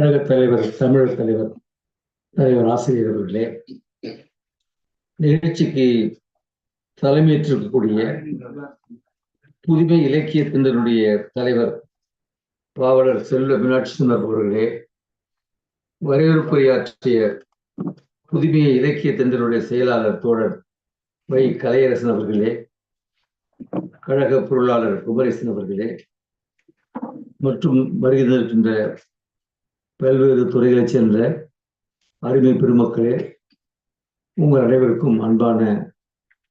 கழக தலைவர் தமிழர் தலைவர் தலைவர் ஆசிரியர் அவர்களே நிகழ்ச்சிக்கு தலைமையேற்றிருக்கக்கூடிய புதுமை இலக்கியத்தினருடைய தலைவர் பாவலர் செல்வ மீனாட்சி சுந்தர் அவர்களே வரவேற்புரையாற்றிய புதுமை இலக்கிய தந்தருடைய செயலாளர் தோழர் வை கலையரசன் அவர்களே கழக பொருளாளர் குமரேசன் அவர்களே மற்றும் வருகின்ற பல்வேறு துறைகளைச் சேர்ந்த அருமை பெருமக்களே உங்கள் அனைவருக்கும் அன்பான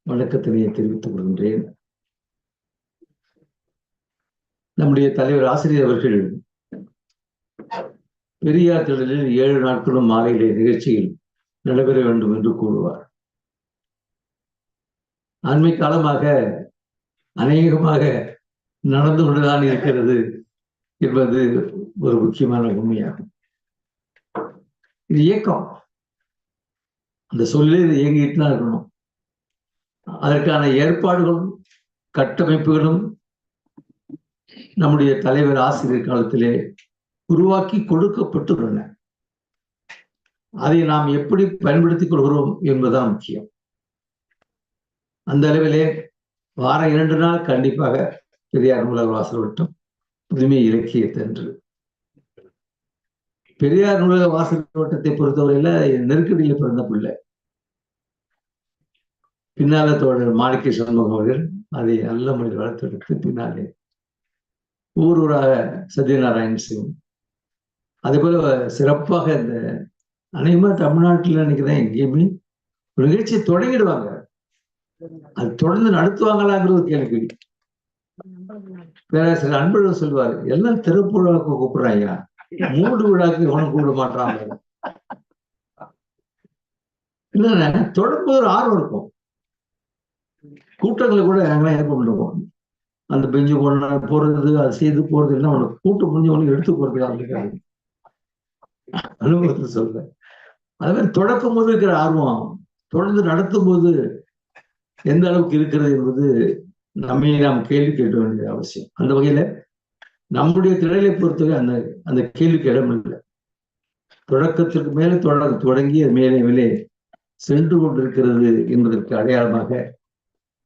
வணக்கத்தினை தெரிவித்துக் கொள்கின்றேன். நம்முடைய தலைவர் ஆசிரியர் அவர்கள் பெரியார் திடலில் ஏழு நாட்களும் மாலையிலே நிகழ்ச்சியில் நடைபெற வேண்டும் என்று கூறுவார். அண்மை காலமாக அநேகமாக நடந்து கொண்டுதான் இருக்கிறது என்பது ஒரு முக்கியமான உண்மையாகும். இது இயக்கம். அந்த சொல்லே இது இயங்கிட்டு தான் இருக்கணும். அதற்கான ஏற்பாடுகளும் கட்டமைப்புகளும் நம்முடைய தலைவர் ஆசிரியர் காலத்திலே உருவாக்கி கொடுக்கப்பட்டுள்ளன. அதை நாம் எப்படி பயன்படுத்திக் கொள்கிறோம் என்பதுதான் முக்கியம். அந்த அளவிலே வாரம் இரண்டு நாள் கண்டிப்பாக பெரியார் நூலக வாசல் வட்டம் புதுமை இலக்கியத்தன்று பெரியார் நூலக வாசல் வட்டத்தை பொறுத்தவரையில நெருக்கடியில பிறந்த பிள்ளை. பின்னால தோழர் மாணிக்க சண்முகம் அவர்கள் அதை நல்ல முறையில் வளர்த்தெடுத்து பின்னாலே ஊர் ஊராக சத்யநாராயண் சிங். அதே போல சிறப்பாக இந்த அநேகமா தமிழ்நாட்டில் நினைக்கிறேன் எங்கேயுமே ஒரு நிகழ்ச்சியை தொடங்கிடுவாங்க. அது தொடர்ந்து நடத்துவாங்களாங்கிறது ஒரு கேள்வி பேராசிரியர் அன்பழகன் சொல்லுவார் எல்லாம் திருப்பூராக கூப்பிடுறாங்க மூடு விழாக்கு இவனும் கூப்பிட மாட்டான் இல்லைண்ணே தொடர்பு ஒரு ஆர்வம் இருக்கும். கூட்டங்களை கூட நாங்களாம் ஏற்ப அந்த பெஞ்சு போன போறது அது செய்து போறது எல்லாம் உனக்கு கூட்டம் முடிஞ்சு உனக்கு எடுத்து போறது இருக்காது. அனுபவத்தை சொல்றேன். அதே மாதிரி தொடக்கும் போது இருக்கிற ஆர்வம் தொடர்ந்து நடத்தும் போது எந்த அளவுக்கு இருக்கிறது என்பது நம்மை நாம் கேள்வி கேட்க வேண்டிய அவசியம். அந்த வகையில நம்முடைய திடலை பொறுத்தவரை அந்த அந்த கேள்விக்கு இடம் இல்லை. தொடக்கத்திற்கு மேலே தொடங்க தொடங்கி மேலே மேலே சென்று கொண்டிருக்கிறது என்பதற்கு அடையாளமாக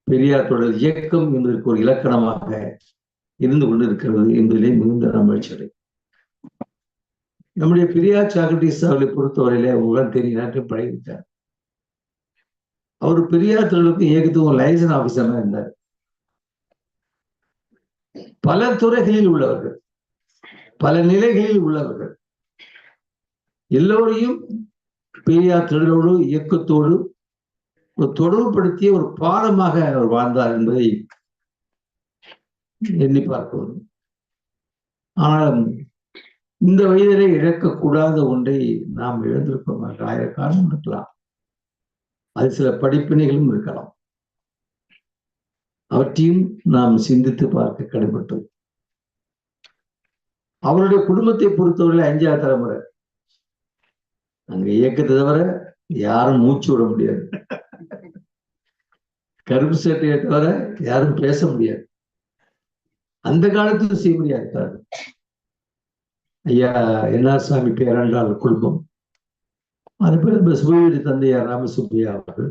பெரியார் தொடர் இயக்கம் என்பதற்கு ஒரு இலக்கணமாக இருந்து கொண்டிருக்கிறது என்பதிலே மிகுந்த நாம் மகிழ்ச்சி நம்முடைய பெரியார் சாக்ரட்டிஸ் அவர்களை பொறுத்தவரையில உடன் தெரிய நாட்கள் பழகிவிட்டார். அவர் பெரியார் தொழிலுக்கு இயக்கத்துக்கு லைசன் ஆபீசரா இருந்தார். பல துறைகளில் உள்ளவர்கள் பல நிலைகளில் உள்ளவர்கள் எல்லோரையும் பெரியார் தொழிலோடு இயக்கத்தோடு ஒரு தொடர்புபடுத்திய ஒரு பாலமாக அவர் வாழ்ந்தார் என்பதை எண்ணி பார்க்க வேண்டும் ஆனால் இந்த வயதிலே இழக்கக்கூடாத ஒன்றை நாம் இழந்திருப்போம் ஆயிரம் இருக்கலாம். அது சில படிப்பினைகளும் இருக்கலாம். அவற்றையும் நாம் சிந்தித்து பார்க்க கடன்பட்டோம் அவருடைய குடும்பத்தை பொறுத்தவரை அஞ்சாவது தலைமுறை. அங்க இயக்கத்தை தவிர யாரும் மூச்சு விட முடியாது. கருப்பு சட்டையை தவிர யாரும் பேச முடியாது. அந்த காலத்துல செய்ய முடியாது ஐயா என்ஆர் சாமி பேரண்டால் குடும்பம். அது பேர் சுபவீடு தந்தையார் ராமசுப்பையா அவர்கள்.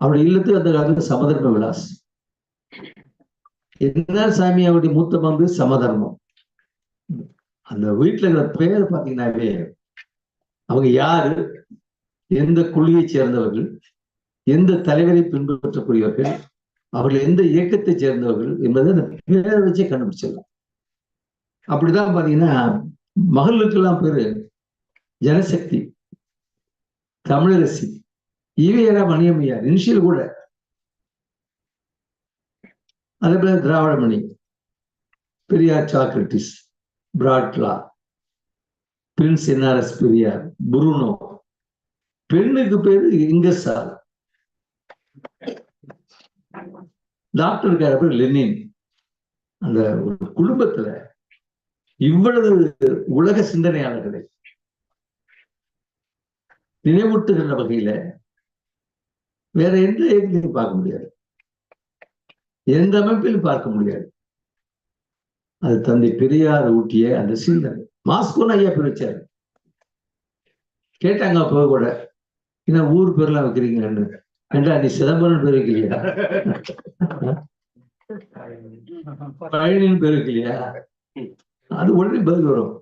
அவருடைய இல்லத்து அந்த காலத்துல சமதர்ம விலாஸ். என்ஆர் சாமி அவருடைய மூத்த பங்கு சமதர்மம். அந்த வீட்டுல இருக்கிற பேர் பாத்தீங்கன்னாவே அவங்க யாரு? எந்த குழியை சேர்ந்தவர்கள்? எந்த தலைவரை பின்பற்றக்கூடியவர்கள்? அவர்கள் எந்த இயக்கத்தை சேர்ந்தவர்கள் என்பதை அந்த பேரை வச்சே கண்டுபிடிச்சிடலாம். அப்படிதான் பாத்தீங்கன்னா மகளுக்கெல்லாம் பேரு ஜனசக்தி தமிழரசி இவையரா மணியம்மையார் இனிஷியல் கூட. அதே போல Dravidamani Periyar Socrates Bradlaugh Prince N R S Periyar Bruno பெண்ணுக்கு பேரு இங்கசால் டாக்டருக்கு பேர் லெனின். அந்த குடும்பத்துல இவ்வளவு உலக சிந்தனையாளர்களை நினைவூட்டுகின்ற வகையில வேற எந்த இயக்கத்தையும் பார்க்க முடியாது. எந்த அமைப்பிலும் பார்க்க முடியாது. அது தந்தை பெரியார் ஊட்டிய அந்த சிந்தனை. மாஸ்கோன்னு ஐயா பேர் வச்சாரு. கேட்டாங்க அப்போ கூட என்ன ஊர் பேர்லாம் வைக்கிறீங்கன்னு ஏண்டா நீ சிதம்பரம் பேர் வைக்கலையா? பழனின்னு பேர் வைக்கலையா? அது உடனே பதில் வரும்.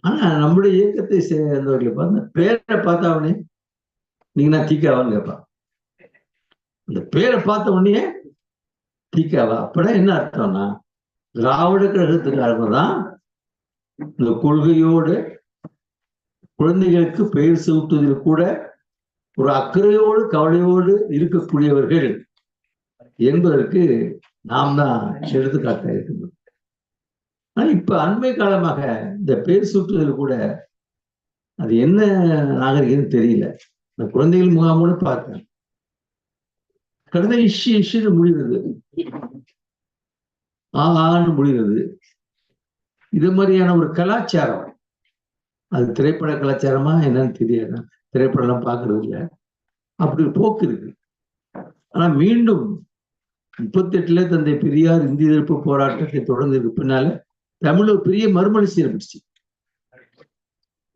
ஆனா நம்முடைய இயக்கத்தை சேர்ந்தவர்களை பார்த்து பேரை உடனே நீங்க நான் தீக்காவான்னு கேட்பான். அந்த பேரை பார்த்த உடனே தீக்காவா அப்படின்னா என்ன அர்த்தம்னா திராவிட கழகத்துக்காரங்க தான் இந்த கொள்கையோடு குழந்தைகளுக்கு பெயர் சூட்டுவதில் கூட ஒரு அக்கறையோடு கவலையோடு இருக்கக்கூடியவர்கள் என்பதற்கு நாம் தான் எடுத்துக்காட்ட இருக்கின்றோம் ஆனா இப்ப அண்மை காலமாக இந்த பெயர் சூட்டுதல் கூட அது என்ன நாகரிகம் தெரியல. இந்த குழந்தைகள் முகாமோடு பார்த்தேன். கடந்த இஷ்யூ இஷ்யூன்னு முடிகிறது. ஆன்னு முடிகிறது. இது மாதிரியான ஒரு கலாச்சாரம். அது திரைப்பட கலாச்சாரமா என்னன்னு தெரியாது. திரைப்படம்லாம் பார்க்கறது இல்லை. அப்படி போக்கு இருக்கு. ஆனா மீண்டும் முப்பத்தி எட்டுல தந்தை பெரியார் இந்திய எதிர்ப்பு போராட்டத்தை தொடர்ந்ததுக்கு பின்னால தமிழ் ஒரு பெரிய மறுமலர்ச்சி ஏற்பட்டுச்சு.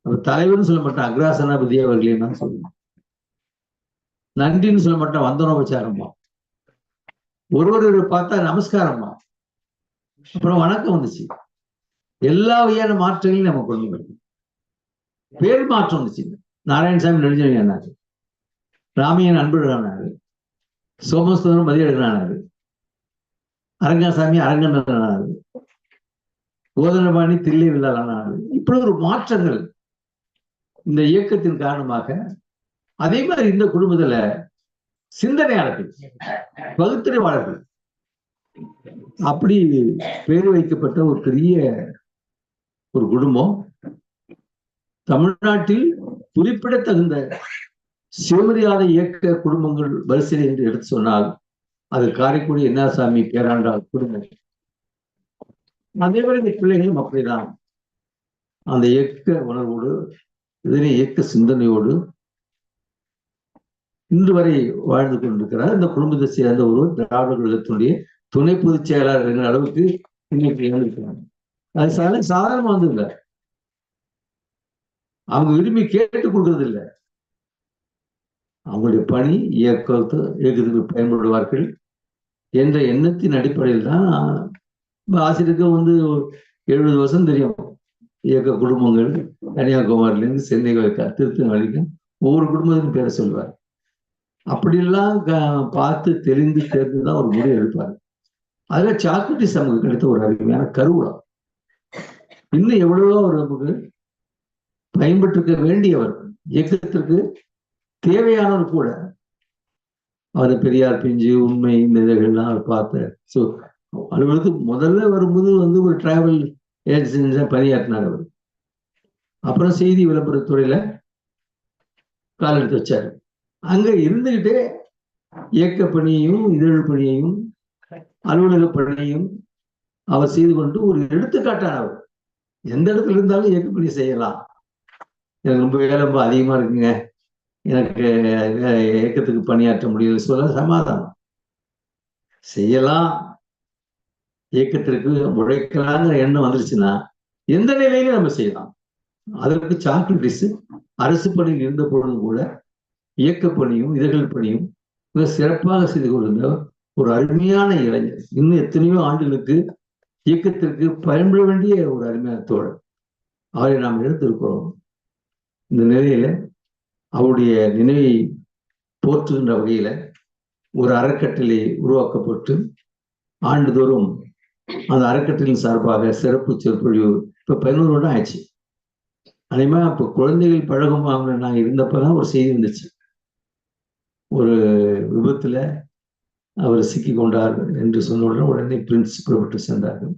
அவர் தலைவர்னு சொல்ல மாட்டேன் அக்ராசனாபதி அவர்களே நான் சொல்லுவேன் நன்றின்னு சொல்ல மாட்டான் ஒரு ஒருவர் பார்த்தா நமஸ்காரம்மா. அப்புறம் வணக்கம் வந்துச்சு. எல்லா வகையான மாற்றங்களையும் நம்ம கொண்டு வரணும் பேர் மாற்றம் வந்துச்சு. நாராயணசாமி நெடுஞ்செழியனாரு ராமையன் அன்பழகனாரு சோமசுந்தரம் மதியழகனாரு அரங்காசாமி அரங்கனாரு கோதனபாணி தில்லை வில்லாளனாரு இப்படி ஒரு மாற்றங்கள் இந்த இயக்கத்தின் காரணமாக அதே மாதிரி இந்த குடும்பத்துல சிந்தனையாளர்கள் பகுத்தறிவாளர்கள். அப்படி பேர் வைக்கப்பட்ட ஒரு பெரிய ஒரு குடும்பம் தமிழ்நாட்டில் குறிப்பிடத்தகுந்த சிவமரியாதை இயக்க குடும்பங்கள் வரிசையில் என்று எடுத்து சொன்னால் அது காரைக்குடி என்னாசாமி பேராண்டாள் குடும்பம். அதே மாதிரி இந்த பிள்ளைகளும் அப்படிதான். அந்த இயக்க உணர்வோடு இதனை இயக்க சிந்தனையோடு இன்று வரை வாழ்ந்து கொண்டிருக்கிறார். இந்த குடும்பத்தை சேர்ந்த ஒருவர் திராவிட கழகத்தினுடைய துணை பொதுச் செயலாளர் என்ற அளவுக்கு இன்னைக்கு இருந்திருக்கிறாங்க அது சாதாரண சாதாரணமா வந்து இல்லை அவங்க விரும்பி கேட்டு கொடுக்கறது இல்லை அவங்களுடைய பணி இயக்கத்தை இயக்கத்துக்கு பயன்படுவார்கள் என்ற எண்ணத்தின் அடிப்படையில் தான் ஆசிரியருக்கு வந்து எழுபது வருஷம் தெரியும். இயக்க குடும்பங்கள் கன்னியாகுமரியிலேருந்து சென்னை வரைக்கும் திருத்தணி வரைக்கும் ஒவ்வொரு குடும்பத்துக்கும் பேரை சொல்வார். அப்படிலாம் பார்த்து தெரிந்து தேர்ந்து தான் ஒரு முடிவு எடுப்பாரு. அதுல சாக்லேட்டிஸ் நமக்கு கிடைத்த ஒரு அருமையான கருவூலம். இன்னும் எவ்வளவோ அவர் நமக்கு பயன்பட்டிருக்க வேண்டியவர். இயக்கத்திற்கு தேவையானவர் கூட. அவர் பெரியார் பிஞ்சு உண்மை இந்த இதழ்கள்லாம் அவர் பார்த்தார். ஸோ அலுவலகத்துக்கு முதல்ல வரும்போது வந்து ஒரு டிராவல் ஏஜென்சி பணியாற்றினார் அவர். அப்புறம் செய்தி விளம்பரத்துறையில கால் எடுத்து வச்சாரு. அங்க இருந்துகிட்டே இயக்க பணியையும் இதழ் பணியையும் அலுவலக பணியையும் அவர் செய்து கொண்டு ஒரு எடுத்துக்காட்டான அவர். எந்த இடத்துல இருந்தாலும் இயக்க பணி செய்யலாம். எனக்கு ரொம்ப வேலை ரொம்ப அதிகமா இருக்குங்க. எனக்கு இயக்கத்துக்கு பணியாற்ற முடியல. சொல்ல சமாதானம். செய்யலாம். இயக்கத்திற்கு உழைக்கலாங்கிற எண்ணம் வந்துருச்சுன்னா எந்த நிலையிலும் நம்ம செய்யலாம். அதற்கு சாக்லேட்டிஸ் அரசு பணியில் இருந்த பொழுதும் கூட இயக்க பணியும் இதழ்கள் பணியும் மிக சிறப்பாக செய்து கொண்டிருந்த ஒரு அருமையான இளைஞர். இன்னும் எத்தனையோ ஆண்டுகளுக்கு இயக்கத்திற்கு பயன்பட வேண்டிய ஒரு அருமையான தோழர். அவரை நாம் எடுத்திருக்கிறோம். இந்த நிலையில அவருடைய நினைவை போற்றுகின்ற வகையில ஒரு அறக்கட்டளை உருவாக்கப்பட்டு ஆண்டுதோறும் அந்த அறக்கட்டளையின் சார்பாக சிறப்பு சொற்பொழிவு இப்ப பதினோரு வருடம் ஆயிடுச்சு. அதே மாதிரி இப்ப குழந்தைகள் பழகும் நாங்க இருந்தப்பதான் ஒரு செய்தி வந்துச்சு. ஒரு விபத்துல அவர் சிக்கி கொண்டார் என்று சொன்ன உடனே உடனே பிரின்ஸ் புறப்பட்டு சென்றார்கள்.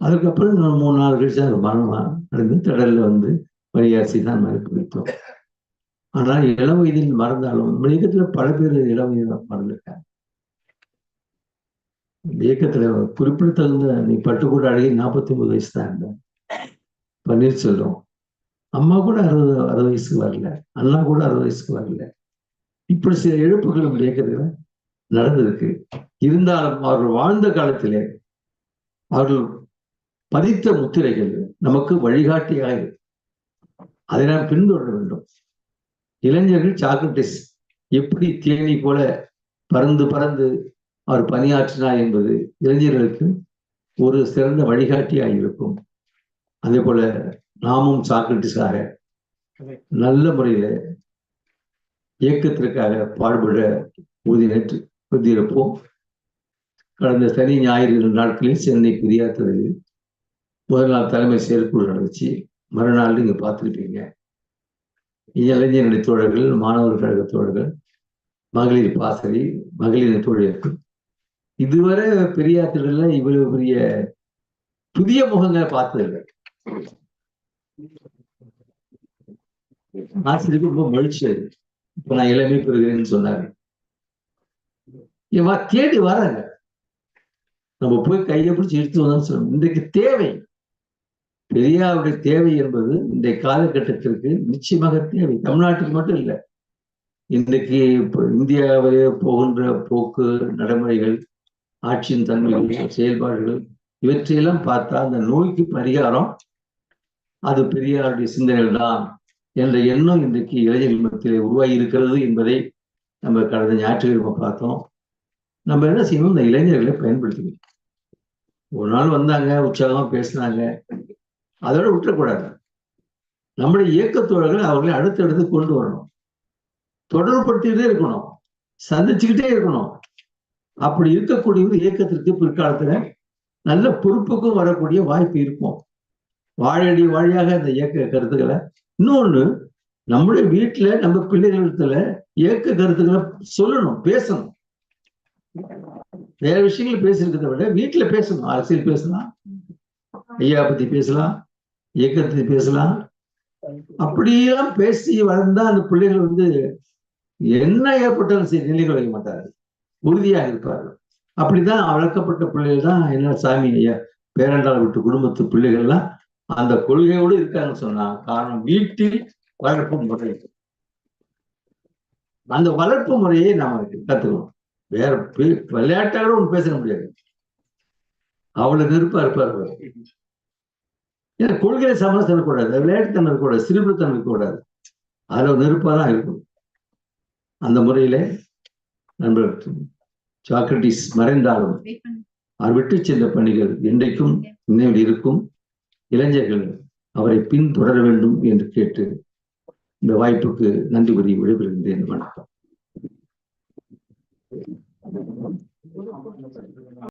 அதுக்கப்புறம் நான் மூணு நாள் கழிச்சு அது மரணமாக நடந்து திடலில் வந்து வரியாசி தான் மறுப்பு வைத்தோம் ஆனால் இளம் வயதில் மறந்தாலும் இயக்கத்துல பல பேர் இளம் வயதில் மறந்துருக்காங்க. இயக்கத்துல குறிப்பிடத்தகுந்த நீ பட்டுக்கூட அழகி நாற்பத்தி ஒன்பது வயசு தான் இருந்தேன் பன்னீர்செல்வம். அம்மா கூட அறுபது அறுபது வயசுக்கு வரல. அண்ணா கூட அறுபது வயசுக்கு வரல. இப்படி சில இழப்புகள் நம்ம இயக்கத்துல நடந்திருக்கு. இருந்தாலும் அவர்கள் வாழ்ந்த காலத்திலே அவர்கள் பதித்த முத்திரைகள் நமக்கு வழிகாட்டியாக இருக்கு அதை நாம் பின்தொடர வேண்டும். இளைஞர்கள் சாக்ரட்டிஸ் எப்படி தேனி போல பறந்து பறந்து அவர் பணியாற்றினார் என்பது இளைஞர்களுக்கு ஒரு சிறந்த வழிகாட்டியாக இருக்கும். அதே போல நாமும் சாக்ரட்டிஸாக நல்ல முறையில இயக்கத்திற்காக பாடுபட உறுதியேற்று உறுதியிருப்போம் கடந்த சனி ஞாயிறு இரண்டு நாட்களில் சென்னை பெரியாத்ததில் முதல் நாள் தலைமை செயற்குழு நடந்துச்சு. மறுநாள் நீங்க பார்த்துருப்பீங்க இளைஞரணி தோழர்கள் மாணவர் கழக தோழர்கள் மகளிர் பாசறை மகளிர் தோழர்கள் இதுவரை பெரியாத்திரல இவ்வளவு பெரிய புதிய முகங்களை பார்த்ததில்லை ஆசிரியருக்கு ரொம்ப மகிழ்ச்சி அது. இப்ப நான் இளமை பெறுகிறேன்னு சொன்னாரு. இவா தேடி வராங்க. நம்ம போய் கையை பிடிச்சி எடுத்து வந்தோம்னு சொல்லணும் இன்றைக்கு தேவை. பெரியாருடைய தேவை என்பது இன்றைய காலகட்டத்திற்கு நிச்சயமாக தேவை. தமிழ்நாட்டுக்கு மட்டும் இல்லை. இன்றைக்கு இப்போ இந்தியாவிலே போகின்ற போக்கு நடைமுறைகள் ஆட்சியின் தன்மைகள் செயல்பாடுகள் இவற்றையெல்லாம் பார்த்தா அந்த நோய்க்கு பரிகாரம் அது பெரியாருடைய சிந்தனைகள் தான். என்ற எண்ணம் இன்றைக்கு இளைஞர்கள் மத்தியிலே உருவாகி இருக்கிறது என்பதை நம்ம கடந்த ஞாயிற்றுக்கிழமை பார்த்தோம். நம்ம என்ன செய்யணும்? இந்த இளைஞர்களை பயன்படுத்திக்கணும். ஒரு நாள் வந்தாங்க உற்சாகமா பேசினாங்க. அதோட விட்டுறக்கூடாது. நம்முடைய இயக்கத்தோழர்கள் அவர்களை அடுத்தடுத்து கொண்டு வரணும். தொடர்புபடுத்திக்கிட்டே இருக்கணும். சந்திச்சுக்கிட்டே இருக்கணும். அப்படி இருக்கக்கூடிய ஒரு இயக்கத்திற்கு பிற்காலத்துல நல்ல பொறுப்புக்கும் வரக்கூடிய வாய்ப்பு இருக்கும். வாழடி வாழியாக இந்த இயக்க கருத்துக்களை இன்னொன்னு நம்முடைய வீட்டுல நம்ம பிள்ளைகளிடத்துல இயக்க கருத்துக்களை சொல்லணும் பேசணும். வேற விஷயங்கள பேசிருக்கிறத விட வீட்டுல பேசணும். அரசியல் பேசலாம் ஐயா பத்தி பேசலாம் இயக்கத்தை பேசலாம். அப்படியெல்லாம் பேசி வளர்ந்தா அந்த பிள்ளைகள் வந்து என்ன ஏற்பட்டாலும் சரி நிலை குலைக்க மாட்டார்கள். உறுதியாக இருப்பார்கள். அப்படிதான் வளர்க்கப்பட்ட பிள்ளைகள் தான் என்ன சாமி ஐயா பேரண்டால் விட்டு குடும்பத்து பிள்ளைகள்லாம் அந்த கொள்கையோடு இருக்காங்கன்னு சொன்னா காரணம் வீட்டில் வளர்ப்பு முறை. அந்த வளர்ப்பு முறையை நாம கத்துக்கணும். வேற விளையாட்டாக ஒன்று பேச முடியாது. அவ்வளவு நெருப்பா இருப்பார் ஏன்னா கொள்கையை சமரசம் இருக்கக்கூடாது விளையாட்டுத்தன்மை இருக்கக்கூடாது சிறுபுத்தன்மை இருக்கக்கூடாது. அதுல நெருப்பா தான் இருக்கும். அந்த முறையில நண்பர் சாக்ரட்டிஸ் மறைந்தாலும் அவர் விட்டு சென்ற பணிகள் என்றைக்கும் நினைவில் இருக்கும். இளைஞர்கள் அவரை பின்தொடர வேண்டும் என்று கேட்டு இந்த வாய்ப்புக்கு நன்றி கூறி விடைபெறுகின்றேன் வணக்கம்.